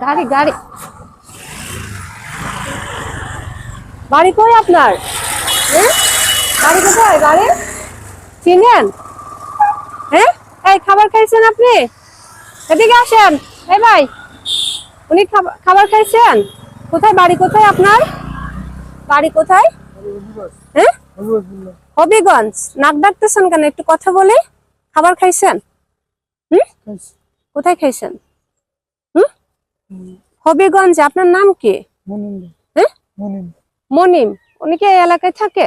গাড়ি গাড়ি। বাড়ি কই আপনার? হ্যাঁ? বাড়ি কোথায়? বাড়ি চিনেন? হ্যাঁ? এই খাবার খাইছেন আপনি? এদিকে আসেন। এই ভাই উনি খাবার- খাইছেন? কোথায়? বাড়ি কোথায় আপনার? বাড়ি কোথায়? হ্যাঁ? হবিগঞ্জ। নাক ডাকতেছেন কেন? একটু কথা বলি। খাবার খাইছেন? হুম? কোথায় খাইছেন? হবিগঞ্জ আপনার নাম কি? হ্যাঁ? মনিম। উনি কি এলাকায় থাকে?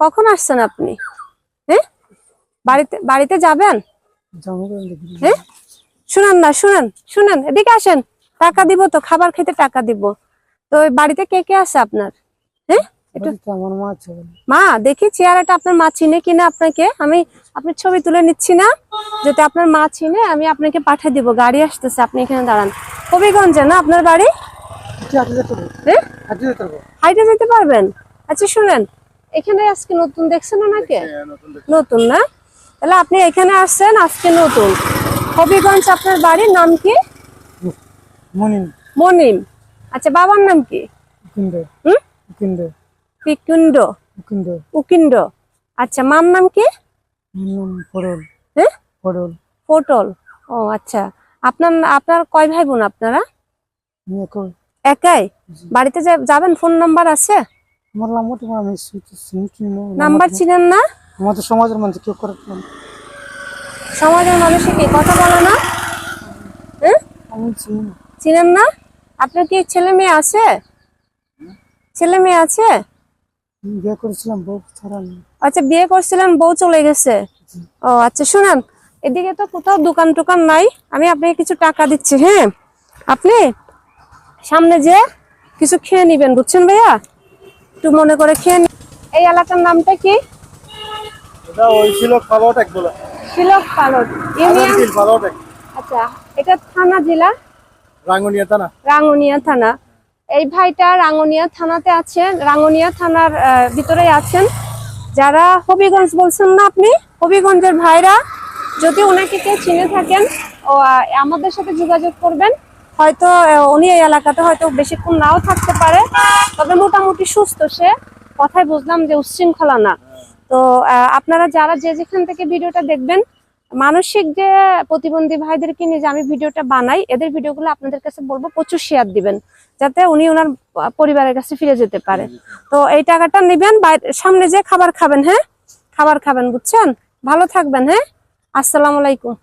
কখন আসছেন আপনি? হ্যাঁ? বাড়িতে বাড়িতে যাবেন? হ্যাঁ? শুনেন না শুনেন শুনেন এদিকে আসেন। টাকা দিব তো খাবার খেতে টাকা দিব। তো বাড়িতে কে কে আছে আপনার? হ্যাঁ? মা দেখি চেহারাটা আপনার মা চিনে কিনা আপনাকে। আমি আপনার ছবি তুলে নিচ্ছি না? যদি আপনার মা চিনে আমি আপনাকে পাঠিয়ে দিব। গাড়ি আসতেছে আপনি এখানে দাঁড়ান। হবিগঞ্জে না আপনার বাড়ি? যেতে পারব হ্যাঁ? যেতে পারব হাইটে যেতে পারবেন? আচ্ছা শুনেন এখানে আজকে নতুন দেখছেন ওনাকে নতুন না? তাহলে আপনি এখানে আসছেন আজকে নতুন। হবিগঞ্জ আপনার বাড়ির নাম কি? মনিম। আচ্ছা বাবার নাম কি? উকিন্দ। হুম? উকিন্দ। আচ্ছা মার নাম কি? হ্যাঁ পটল? ও আচ্ছা। আপনার আপনার কয় ভাই বোন আপনারা একাই? বাড়িতে যাবেন? ফোন নাম্বার আছে? নাম্বার তোমার না নাম্বার চিনেন না? আমাদের সমাজের মানুষ কেউ করে সমাজের মানুষে কি কথা বলে না? হ্যাঁ? না। চিনেন না? আপনার কি ছেলে মেয়ে আছে? ছেলে মেয়ে আছে? বিয়ে করেছিলাম বউ আচ্ছা বিয়ে করছিলেন বউ চলে গেছে। ও আচ্ছা শুনেন। এদিকে তো কোথাও দোকান টোকান নাই। আমি আপনাকে কিছু টাকা দিচ্ছি হ্যাঁ? আপনি সামনে যে কিছু খেয়ে নিবেন বুঝছেন ভাইয়া? একটু মনে করে খেয়ে নি- এই এলাকার নামটা কি? আচ্ছা এটা থানা জেলা? রাঙ্গুনিয়া তা রাঙ্গুনিয়া থানা। এই ভাইটা রাঙ্গুনিয়া থানাতে আছেন রাঙ্গুনিয়া থানার ভিতরে আছেন। যারা হবিগঞ্জ বলছেন না আপনি? হবিগঞ্জের ভাইরা? যদি ওনাকে কেউ চিনে থাকেন আমাদের সাথে যোগাযোগ করবেন, হয়তো উনি এই এলাকাতে হয়তো বেশিক্ষণ নাও থাকতে পারে, তবে মোটামুটি সুস্থ সে, কথাই বুঝলাম যে উচ্ছৃঙ্খলা না। তো আপনারা যারা যে যেখান থেকে ভিডিওটা দেখবেন, মানসিক যে প্রতিবন্ধী ভাইদেরকে নিয়ে যে আমি ভিডিওটা বানাই, এদের ভিডিওগুলো আপনাদের কাছে বলব, প্রচুর শেয়ার দিবেন, যাতে উনি ওনার পরিবারের কাছে ফিরে যেতে পারে। তো, এই টাকাটা নেবেন সামনে যে খাবার খাবেন হ্যাঁ? খাবার খাবেন, বুঝছেন? ভালো থাকবেন হ্যাঁ? আসসালামু আলাইকুম।